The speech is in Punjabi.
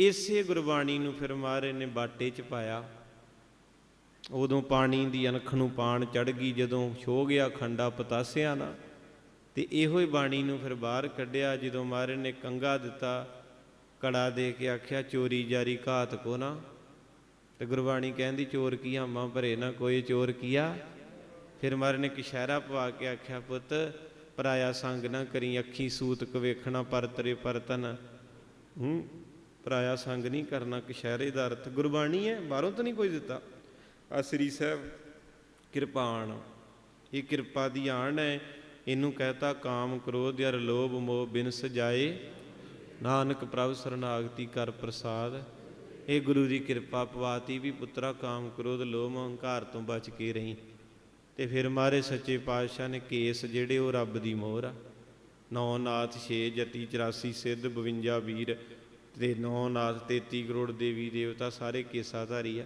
ਇਸੇ ਗੁਰਬਾਣੀ ਨੂੰ ਫਿਰ ਮਹਾਰਾਜ ਨੇ ਬਾਟੇ 'ਚ ਪਾਇਆ। ਉਦੋਂ ਪਾਣੀ ਦੀ ਅਣਖ ਨੂੰ ਪਾਣ ਚੜ ਗਈ, ਜਦੋਂ ਛੋ ਗਿਆ ਖੰਡਾ ਪਤਾਸਿਆਂ ਦਾ। ਤੇ ਇਹੋ ਹੀ ਬਾਣੀ ਨੂੰ ਫਿਰ ਬਾਹਰ ਕੱਢਿਆ, ਜਦੋਂ ਮਹਾਰਾਜ ਨੇ ਕੰਗਾ ਦਿੱਤਾ, ਕੜਾ ਦੇ ਕੇ ਆਖਿਆ, ਚੋਰੀ ਜਾਰੀ ਘਾਤ ਕੋ ਨਾ। ਤੇ ਗੁਰਬਾਣੀ ਕਹਿੰਦੀ, ਚੋਰ ਕੀ ਹਾਮਾ ਭਰੇ ਨਾ, ਕੋਈ ਚੋਰ ਕੀਆ? ਫਿਰ ਮਹਾਰਾਜ ਨੇ ਕਿਸ਼ਾਰਾ ਪਵਾ ਕੇ ਆਖਿਆ, ਪੁੱਤ, ਪਰਾਇਆ ਸੰਗ ਨਾ ਕਰੀ, ਅੱਖੀ ਸੂਤਕ ਵੇਖਣਾ ਪਰਤਰੇ ਪਰਤਨ। ਹੂੰ ਪਰਾਇਆ ਸੰਗ ਨਹੀਂ ਕਰਨਾ ਕਿਸ਼ਾਰੇ ਦਾ ਅਰਥ ਗੁਰਬਾਣੀ ਹੈ, ਬਾਹਰੋਂ ਤਾਂ ਨਹੀਂ ਕੋਈ ਦਿੱਤਾ। ਆ ਸ੍ਰੀ ਸਾਹਿਬ, ਕਿਰਪਾਨ, ਇਹ ਕਿਰਪਾ ਦੀ ਆਣ ਹੈ, ਇਹਨੂੰ ਕਹਤਾ, ਕਾਮ ਕ੍ਰੋਧ ਅਰ ਲੋਭ ਮੋਹ ਬਿਨ ਸਜਾਏ ਨਾਨਕ ਪ੍ਰਭ ਸਰਨਾਗਤੀ ਕਰ ਪ੍ਰਸਾਦ। ਇਹ ਗੁਰੂ ਦੀ ਕਿਰਪਾ ਪਵਾਤੀ ਵੀ ਪੁੱਤਰਾ, ਕਾਮ ਕ੍ਰੋਧ, ਲੋਭ ਹੰਕਾਰ ਤੋਂ ਬਚ ਕੇ ਰਹੀਂ। ਤੇ ਫਿਰ ਮਾਰੇ ਸੱਚੇ ਪਾਤਸ਼ਾਹ ਨੇ ਕੇਸ ਜਿਹੜੇ, ਉਹ ਰੱਬ ਦੀ ਮੋਹਰ ਆ। ਨੌ ਨਾਥ 6 ਜਤੀ 84 ਸਿੱਧ 52 ਵੀਰ ਤੇ ਨੌ ਨਾਥ 33 ਕਰੋੜ ਦੇਵੀ ਦੇਵਤਾ ਸਾਰੇ ਕੇਸਾਧਾਰੀ ਆ।